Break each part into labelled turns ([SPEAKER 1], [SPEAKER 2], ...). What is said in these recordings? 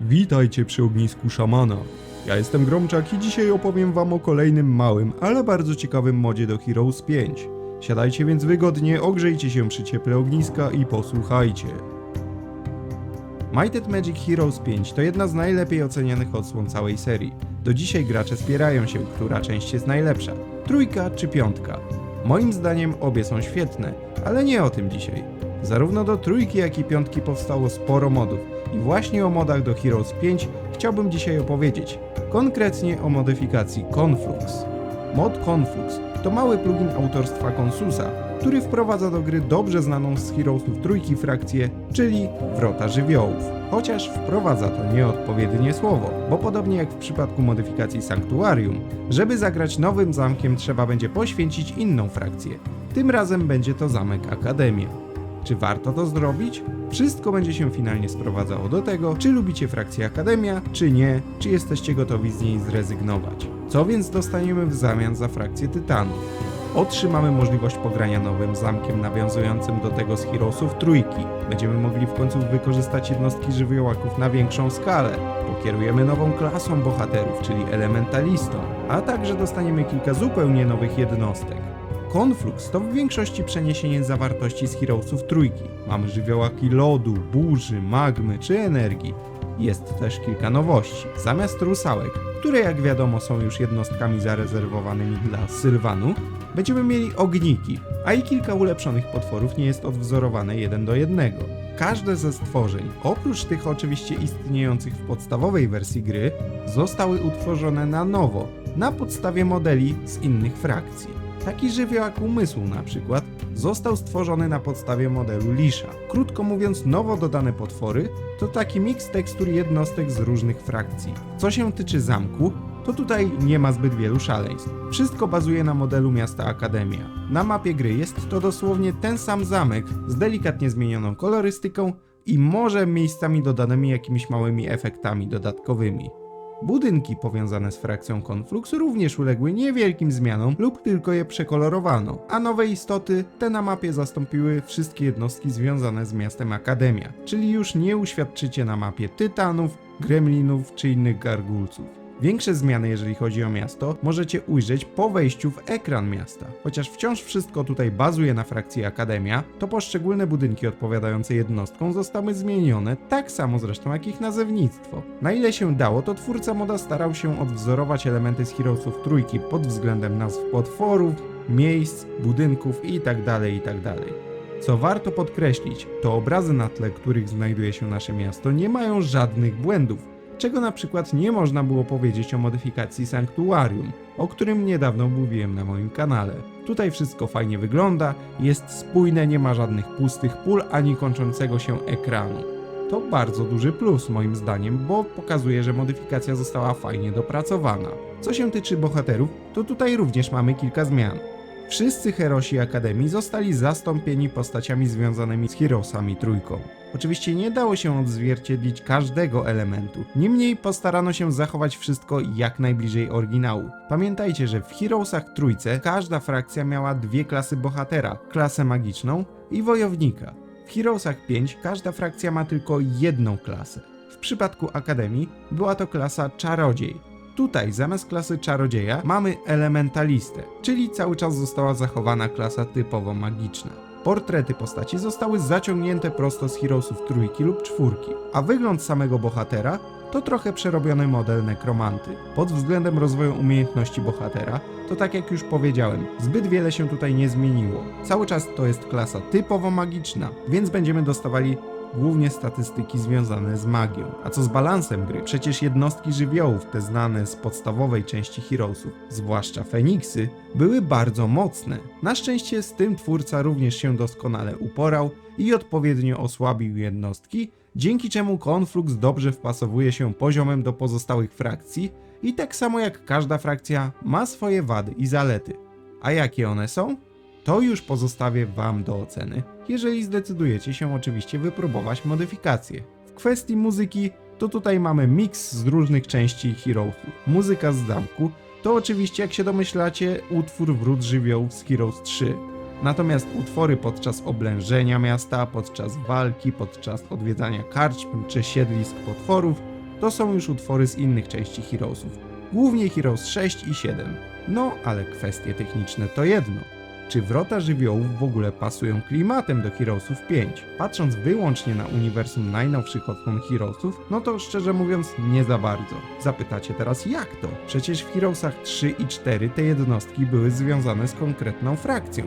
[SPEAKER 1] Witajcie przy ognisku szamana. Ja jestem Gromczak i dzisiaj opowiem wam o kolejnym małym, ale bardzo ciekawym modzie do Heroes 5. Siadajcie więc wygodnie, ogrzejcie się przy cieple ogniska i posłuchajcie. Mighted Magic Heroes 5 to jedna z najlepiej ocenianych odsłon całej serii. Do dzisiaj gracze spierają się, która część jest najlepsza. Trójka czy piątka. Moim zdaniem obie są świetne, ale nie o tym dzisiaj. Zarówno do trójki, jak i piątki powstało sporo modów i właśnie o modach do Heroes 5 chciałbym dzisiaj opowiedzieć. Konkretnie o modyfikacji Conflux. Mod Conflux to mały plugin autorstwa Consusa, który wprowadza do gry dobrze znaną z Heroesów trójki frakcję, czyli Wrota Żywiołów. Chociaż wprowadza to nieodpowiednie słowo, bo podobnie jak w przypadku modyfikacji Sanktuarium, żeby zagrać nowym zamkiem trzeba będzie poświęcić inną frakcję. Tym razem będzie to zamek Akademia. Czy warto to zrobić? Wszystko będzie się finalnie sprowadzało do tego, czy lubicie frakcję Akademia, czy nie, czy jesteście gotowi z niej zrezygnować. Co więc dostaniemy w zamian za frakcję Tytanów? Otrzymamy możliwość pogrania nowym zamkiem nawiązującym do tego z Heroesów trójki. Będziemy mogli w końcu wykorzystać jednostki żywiołaków na większą skalę. Pokierujemy nową klasą bohaterów, czyli elementalistą, a także dostaniemy kilka zupełnie nowych jednostek. Conflux to w większości przeniesienie zawartości z Heroesów trójki. Mamy żywiołaki lodu, burzy, magmy czy energii. Jest też kilka nowości. Zamiast rusałek, które jak wiadomo są już jednostkami zarezerwowanymi dla Sylwanu, będziemy mieli ogniki, a i kilka ulepszonych potworów nie jest odwzorowane jeden do jednego. Każde ze stworzeń, oprócz tych oczywiście istniejących w podstawowej wersji gry, zostały utworzone na nowo, na podstawie modeli z innych frakcji. Taki żywiołak umysłu na przykład został stworzony na podstawie modelu Lisza. Krótko mówiąc, nowo dodane potwory to taki miks tekstur jednostek z różnych frakcji. Co się tyczy zamku, to tutaj nie ma zbyt wielu szaleństw. Wszystko bazuje na modelu miasta Akademia. Na mapie gry jest to dosłownie ten sam zamek z delikatnie zmienioną kolorystyką i może miejscami dodanymi jakimiś małymi efektami dodatkowymi. Budynki powiązane z frakcją Conflux również uległy niewielkim zmianom lub tylko je przekolorowano, a nowe istoty te na mapie zastąpiły wszystkie jednostki związane z miastem Akademia, czyli już nie uświadczycie na mapie tytanów, gremlinów czy innych gargulców. Większe zmiany, jeżeli chodzi o miasto, możecie ujrzeć po wejściu w ekran miasta. Chociaż wciąż wszystko tutaj bazuje na frakcji Akademia, to poszczególne budynki odpowiadające jednostkom zostały zmienione, tak samo zresztą jak ich nazewnictwo. Na ile się dało, to twórca moda starał się odwzorować elementy z Heroesów trójki pod względem nazw potworów, miejsc, budynków itd. itd. Co warto podkreślić, to obrazy na tle, których znajduje się nasze miasto, nie mają żadnych błędów czego na przykład nie można było powiedzieć o modyfikacji Sanktuarium, o którym niedawno mówiłem na moim kanale. Tutaj wszystko fajnie wygląda, jest spójne, nie ma żadnych pustych pól ani kończącego się ekranu. To bardzo duży plus moim zdaniem, bo pokazuje, że modyfikacja została fajnie dopracowana. Co się tyczy bohaterów, to tutaj również mamy kilka zmian. Wszyscy herosi Akademii zostali zastąpieni postaciami związanymi z Heroesami trójką. Oczywiście nie dało się odzwierciedlić każdego elementu, niemniej postarano się zachować wszystko jak najbliżej oryginału. Pamiętajcie, że w Heroesach trójce każda frakcja miała dwie klasy bohatera, klasę magiczną i wojownika. W Heroesach 5 każda frakcja ma tylko jedną klasę. W przypadku Akademii była to klasa czarodziej, Tutaj zamiast klasy czarodzieja mamy elementalistę, czyli cały czas została zachowana klasa typowo magiczna. Portrety postaci zostały zaciągnięte prosto z Heroesów trójki lub czwórki, a wygląd samego bohatera to trochę przerobiony model nekromanty. Pod względem rozwoju umiejętności bohatera, to tak jak już powiedziałem, zbyt wiele się tutaj nie zmieniło. Cały czas to jest klasa typowo magiczna, więc będziemy dostawali głównie statystyki związane z magią. A co z balansem gry? Przecież jednostki żywiołów, te znane z podstawowej części Heroesów, zwłaszcza Feniksy, były bardzo mocne. Na szczęście z tym twórca również się doskonale uporał i odpowiednio osłabił jednostki, dzięki czemu Conflux dobrze wpasowuje się poziomem do pozostałych frakcji i tak samo jak każda frakcja ma swoje wady i zalety. A jakie one są? To już pozostawię Wam do oceny, jeżeli zdecydujecie się oczywiście wypróbować modyfikacje. W kwestii muzyki, to tutaj mamy miks z różnych części Heroesów. Muzyka z zamku to oczywiście, jak się domyślacie, utwór Wrót Żywiołów z Heroes 3. Natomiast utwory podczas oblężenia miasta, podczas walki, podczas odwiedzania karczm czy siedlisk potworów to są już utwory z innych części Heroesów, głównie Heroes 6 i 7. No, ale kwestie techniczne to jedno. Czy wrota żywiołów w ogóle pasują klimatem do Heroesów 5? Patrząc wyłącznie na uniwersum najnowszych odsłon Heroesów, no to szczerze mówiąc nie za bardzo. Zapytacie teraz jak to? Przecież w Heroesach 3 i 4 te jednostki były związane z konkretną frakcją.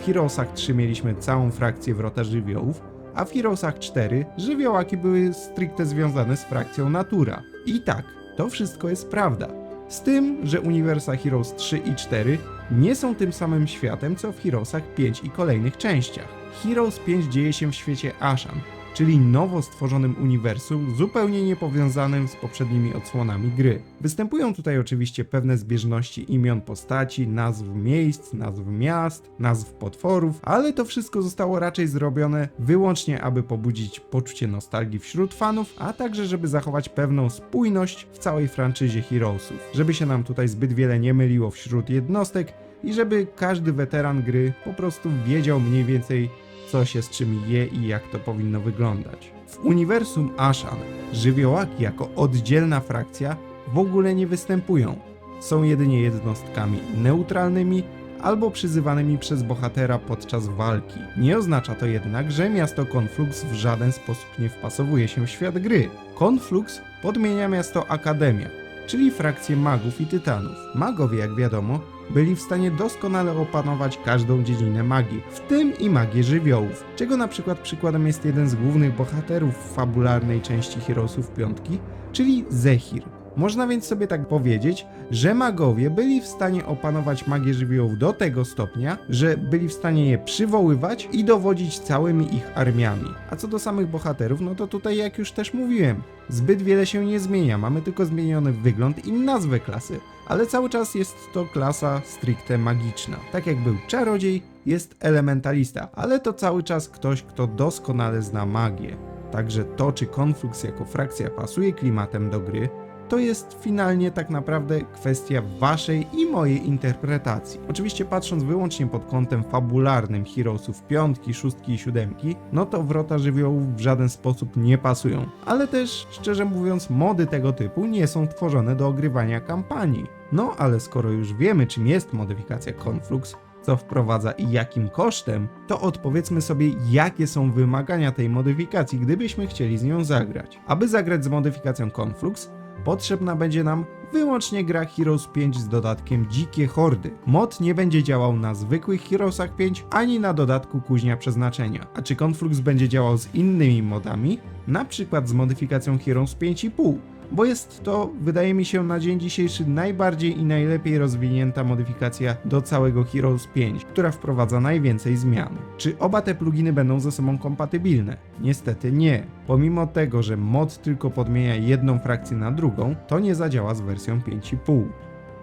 [SPEAKER 1] W Heroesach 3 mieliśmy całą frakcję wrota żywiołów, a w Heroesach 4 żywiołaki były stricte związane z frakcją Natura. I tak, to wszystko jest prawda. Z tym, że uniwersa Heroes 3 i 4 nie są tym samym światem, co w Heroesach 5 i kolejnych częściach. Heroes 5 dzieje się w świecie Ashan, czyli nowo stworzonym uniwersum zupełnie niepowiązanym z poprzednimi odsłonami gry. Występują tutaj oczywiście pewne zbieżności imion postaci, nazw miejsc, nazw miast, nazw potworów, ale to wszystko zostało raczej zrobione wyłącznie, aby pobudzić poczucie nostalgii wśród fanów, a także żeby zachować pewną spójność w całej franczyzie Heroesów. Żeby się nam tutaj zbyt wiele nie myliło wśród jednostek i żeby każdy weteran gry po prostu wiedział mniej więcej co się z czym je i jak to powinno wyglądać. W uniwersum Ashan żywiołaki jako oddzielna frakcja w ogóle nie występują. Są jedynie jednostkami neutralnymi albo przyzywanymi przez bohatera podczas walki. Nie oznacza to jednak, że miasto Conflux w żaden sposób nie wpasowuje się w świat gry. Conflux podmienia miasto Akademia, czyli frakcję magów i tytanów. Magowie, jak wiadomo, byli w stanie doskonale opanować każdą dziedzinę magii, w tym i magię żywiołów, czego na przykład przykładem jest jeden z głównych bohaterów fabularnej części Heroesów Piątki, czyli Zehir. Można więc sobie tak powiedzieć, że magowie byli w stanie opanować magię żywiołów do tego stopnia, że byli w stanie je przywoływać i dowodzić całymi ich armiami. A co do samych bohaterów, no to tutaj jak już też mówiłem, zbyt wiele się nie zmienia, mamy tylko zmieniony wygląd i nazwę klasy, ale cały czas jest to klasa stricte magiczna. Tak jak był czarodziej, jest elementalista, ale to cały czas ktoś, kto doskonale zna magię. Także to, czy Conflux jako frakcja pasuje klimatem do gry, to jest finalnie tak naprawdę kwestia waszej i mojej interpretacji. Oczywiście patrząc wyłącznie pod kątem fabularnym Heroesów piątki, szóstki i siódemki, no to wrota żywiołów w żaden sposób nie pasują. Ale też, szczerze mówiąc, mody tego typu nie są tworzone do ogrywania kampanii. No ale skoro już wiemy czym jest modyfikacja Conflux, co wprowadza i jakim kosztem, to odpowiedzmy sobie, jakie są wymagania tej modyfikacji, gdybyśmy chcieli z nią zagrać. Aby zagrać z modyfikacją Conflux, potrzebna będzie nam wyłącznie gra Heroes 5 z dodatkiem Dzikie Hordy. Mod nie będzie działał na zwykłych Heroesach 5 ani na dodatku Kuźnia Przeznaczenia. A czy Conflux będzie działał z innymi modami? Na przykład z modyfikacją Heroes 5,5 bo jest to, wydaje mi się, na dzień dzisiejszy najbardziej i najlepiej rozwinięta modyfikacja do całego Heroes 5, która wprowadza najwięcej zmian. Czy oba te pluginy będą ze sobą kompatybilne? Niestety nie. Pomimo tego, że mod tylko podmienia jedną frakcję na drugą, to nie zadziała z wersją 5,5.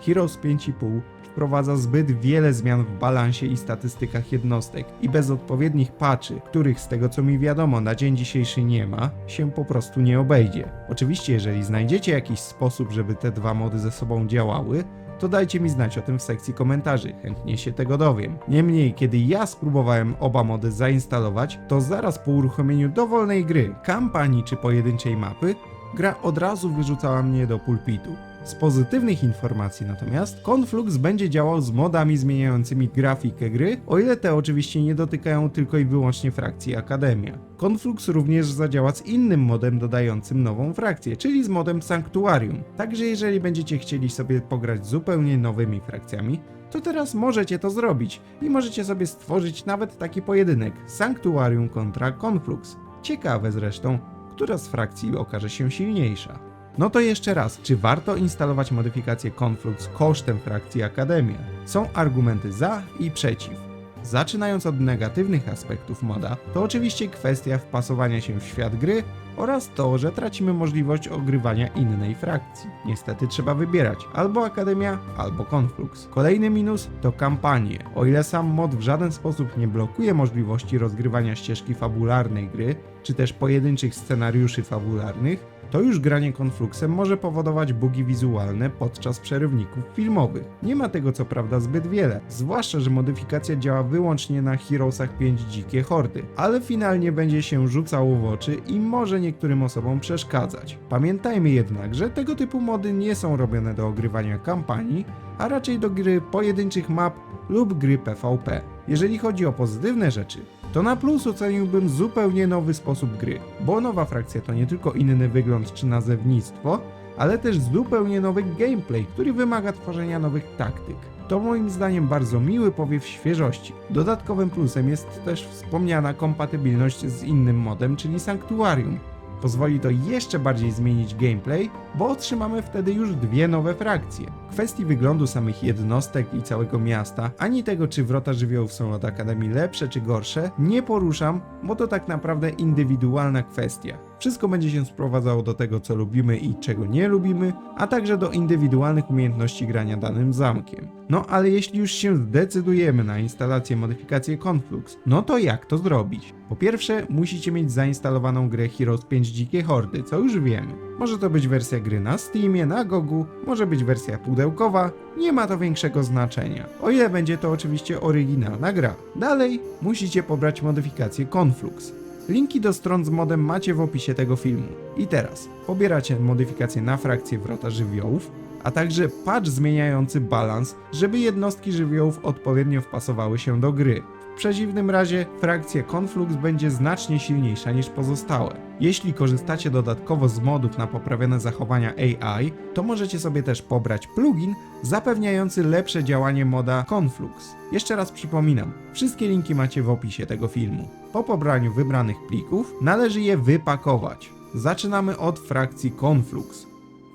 [SPEAKER 1] Heroes 5,5 wprowadza zbyt wiele zmian w balansie i statystykach jednostek i bez odpowiednich patchy, których z tego co mi wiadomo na dzień dzisiejszy nie ma, się po prostu nie obejdzie. Oczywiście jeżeli znajdziecie jakiś sposób, żeby te dwa mody ze sobą działały, to dajcie mi znać o tym w sekcji komentarzy, chętnie się tego dowiem. Niemniej, kiedy ja spróbowałem oba mody zainstalować, to zaraz po uruchomieniu dowolnej gry, kampanii czy pojedynczej mapy, gra od razu wyrzucała mnie do pulpitu. Z pozytywnych informacji natomiast Conflux będzie działał z modami zmieniającymi grafikę gry, o ile te oczywiście nie dotykają tylko i wyłącznie frakcji Akademia. Conflux również zadziała z innym modem dodającym nową frakcję, czyli z modem Sanctuarium. Także jeżeli będziecie chcieli sobie pograć zupełnie nowymi frakcjami, to teraz możecie to zrobić i możecie sobie stworzyć nawet taki pojedynek Sanctuarium kontra Conflux. Ciekawe zresztą, która z frakcji okaże się silniejsza. No to jeszcze raz, czy warto instalować modyfikację Conflux kosztem frakcji Akademia? Są argumenty za i przeciw. Zaczynając od negatywnych aspektów moda, to oczywiście kwestia wpasowania się w świat gry oraz to, że tracimy możliwość ogrywania innej frakcji. Niestety trzeba wybierać albo Akademia, albo Conflux. Kolejny minus to kampanie. O ile sam mod w żaden sposób nie blokuje możliwości rozgrywania ścieżki fabularnej gry, czy też pojedynczych scenariuszy fabularnych, to już granie konfluksem może powodować bugi wizualne podczas przerywników filmowych. Nie ma tego co prawda zbyt wiele, zwłaszcza, że modyfikacja działa wyłącznie na Heroesach 5 Dzikie Hordy, ale finalnie będzie się rzucało w oczy i może niektórym osobom przeszkadzać. Pamiętajmy jednak, że tego typu mody nie są robione do ogrywania kampanii, a raczej do gry pojedynczych map lub gry PvP. Jeżeli chodzi o pozytywne rzeczy, to na plus oceniłbym zupełnie nowy sposób gry, bo nowa frakcja to nie tylko inny wygląd czy nazewnictwo, ale też zupełnie nowy gameplay, który wymaga tworzenia nowych taktyk. To moim zdaniem bardzo miły powiew świeżości. Dodatkowym plusem jest też wspomniana kompatybilność z innym modem, czyli Sanctuarium. Pozwoli to jeszcze bardziej zmienić gameplay, bo otrzymamy wtedy już dwie nowe frakcje. Kwestii wyglądu samych jednostek i całego miasta, ani tego czy wrota żywiołów są od Akademii lepsze czy gorsze, nie poruszam, bo to tak naprawdę indywidualna kwestia. Wszystko będzie się sprowadzało do tego, co lubimy i czego nie lubimy, a także do indywidualnych umiejętności grania danym zamkiem. No ale jeśli już się zdecydujemy na instalację modyfikację Conflux, no to jak to zrobić? Po pierwsze, musicie mieć zainstalowaną grę Heroes 5 Dzikie Hordy, co już wiemy. Może to być wersja gry na Steamie, na Gogu, może być wersja pudełkowa, nie ma to większego znaczenia. O ile będzie to oczywiście oryginalna gra. Dalej, musicie pobrać modyfikację Conflux. Linki do stron z modem macie w opisie tego filmu. I teraz pobieracie modyfikację na frakcję wrota żywiołów, a także patch zmieniający balans, żeby jednostki żywiołów odpowiednio wpasowały się do gry. W przeciwnym razie frakcja Conflux będzie znacznie silniejsza niż pozostałe. Jeśli korzystacie dodatkowo z modów na poprawione zachowania AI, to możecie sobie też pobrać plugin zapewniający lepsze działanie moda Conflux. Jeszcze raz przypominam, wszystkie linki macie w opisie tego filmu. Po pobraniu wybranych plików należy je wypakować. Zaczynamy od frakcji Conflux.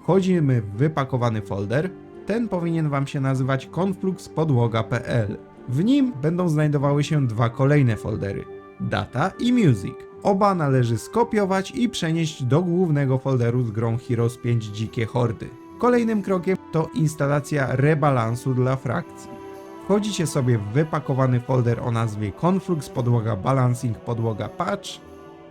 [SPEAKER 1] Wchodzimy w wypakowany folder. Ten powinien Wam się nazywać confluxpodłoga.pl. W nim będą znajdowały się dwa kolejne foldery: Data i Music. Oba należy skopiować i przenieść do głównego folderu z grą Heroes 5 Dzikie Hordy. Kolejnym krokiem to instalacja rebalansu dla frakcji. Wchodzicie sobie w wypakowany folder o nazwie Conflux podłoga balancing podłoga patch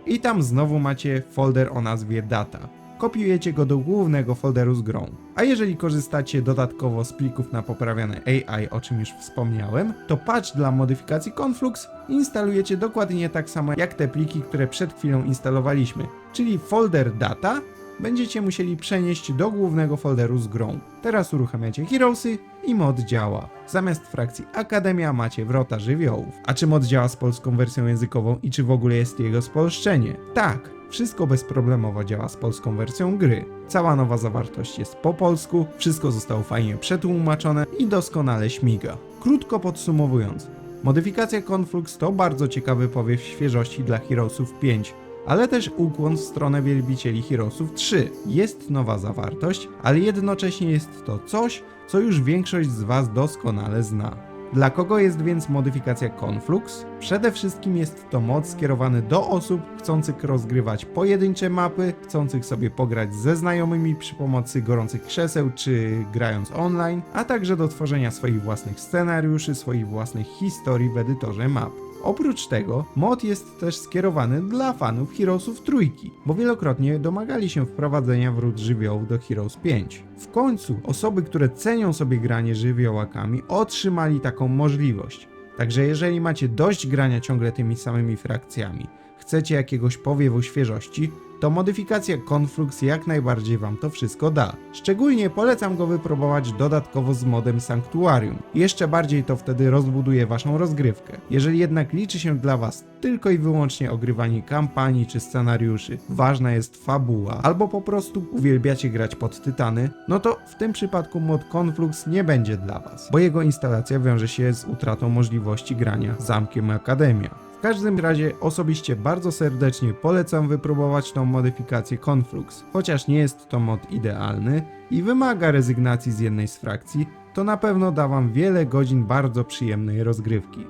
[SPEAKER 1] i tam znowu macie folder o nazwie data. Kopiujecie go do głównego folderu z grą. A jeżeli korzystacie dodatkowo z plików na poprawiane AI, o czym już wspomniałem, to patch dla modyfikacji Conflux instalujecie dokładnie tak samo jak te pliki, które przed chwilą instalowaliśmy, czyli folder data będziecie musieli przenieść do głównego folderu z grą. Teraz uruchamiacie Heroesy i mod działa. Zamiast frakcji Akademia macie Wrota Żywiołów. A czy mod działa z polską wersją językową i czy w ogóle jest jego spolszczenie? Tak, wszystko bezproblemowo działa z polską wersją gry. Cała nowa zawartość jest po polsku, wszystko zostało fajnie przetłumaczone i doskonale śmiga. Krótko podsumowując, modyfikacja Conflux to bardzo ciekawy powiew świeżości dla Heroesów 5, ale też ukłon w stronę wielbicieli Heroesów 3. Jest nowa zawartość, ale jednocześnie jest to coś, co już większość z Was doskonale zna. Dla kogo jest więc modyfikacja Conflux? Przede wszystkim jest to mod skierowany do osób chcących rozgrywać pojedyncze mapy, chcących sobie pograć ze znajomymi przy pomocy gorących krzeseł czy grając online, a także do tworzenia swoich własnych scenariuszy, swoich własnych historii w edytorze map. Oprócz tego, mod jest też skierowany dla fanów Heroesów trójki, bo wielokrotnie domagali się wprowadzenia wrót żywiołów do Heroes 5. W końcu osoby, które cenią sobie granie żywiołakami, otrzymali taką możliwość. Także jeżeli macie dość grania ciągle tymi samymi frakcjami, chcecie jakiegoś powiewu świeżości, to modyfikacja Conflux jak najbardziej Wam to wszystko da. Szczególnie polecam go wypróbować dodatkowo z modem Sanctuarium. Jeszcze bardziej to wtedy rozbuduje Waszą rozgrywkę. Jeżeli jednak liczy się dla Was tylko i wyłącznie ogrywanie kampanii czy scenariuszy, ważna jest fabuła, albo po prostu uwielbiacie grać pod tytany, no to w tym przypadku mod Conflux nie będzie dla Was, bo jego instalacja wiąże się z utratą możliwości grania zamkiem Akademia. W każdym razie osobiście bardzo serdecznie polecam wypróbować tą modyfikację Conflux. Chociaż nie jest to mod idealny i wymaga rezygnacji z jednej z frakcji, to na pewno da wam wiele godzin bardzo przyjemnej rozgrywki.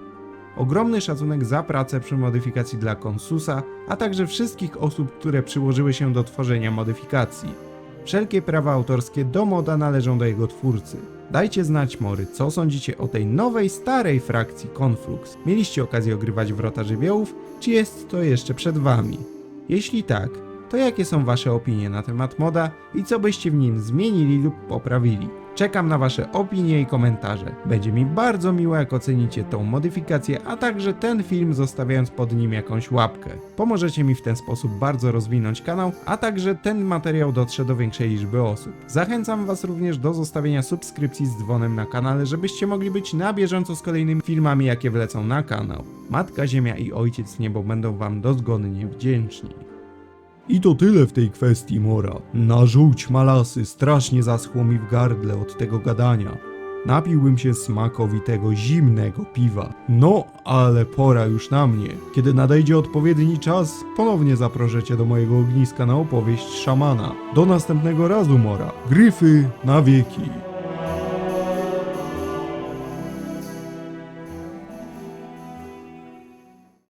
[SPEAKER 1] Ogromny szacunek za pracę przy modyfikacji dla Konsusa, a także wszystkich osób, które przyłożyły się do tworzenia modyfikacji. Wszelkie prawa autorskie do moda należą do jego twórcy. Dajcie znać Mory, co sądzicie o tej nowej, starej frakcji Conflux. Mieliście okazję ogrywać wrota żywiołów, czy jest to jeszcze przed wami? Jeśli tak, to jakie są wasze opinie na temat moda i co byście w nim zmienili lub poprawili. Czekam na wasze opinie i komentarze. Będzie mi bardzo miło jak ocenicie tą modyfikację, a także ten film zostawiając pod nim jakąś łapkę. Pomożecie mi w ten sposób bardzo rozwinąć kanał, a także ten materiał dotrze do większej liczby osób. Zachęcam was również do zostawienia subskrypcji z dzwonem na kanale, żebyście mogli być na bieżąco z kolejnymi filmami jakie wlecą na kanał. Matka Ziemia i Ojciec Niebo będą wam dozgonnie wdzięczni. I to tyle w tej kwestii, Mora. Na żółć malasy strasznie zaschło mi w gardle od tego gadania. Napiłbym się smakowitego, zimnego piwa. No, ale pora już na mnie. Kiedy nadejdzie odpowiedni czas, ponownie zaproszę cię do mojego ogniska na opowieść szamana. Do następnego razu, Mora. Gryfy na wieki.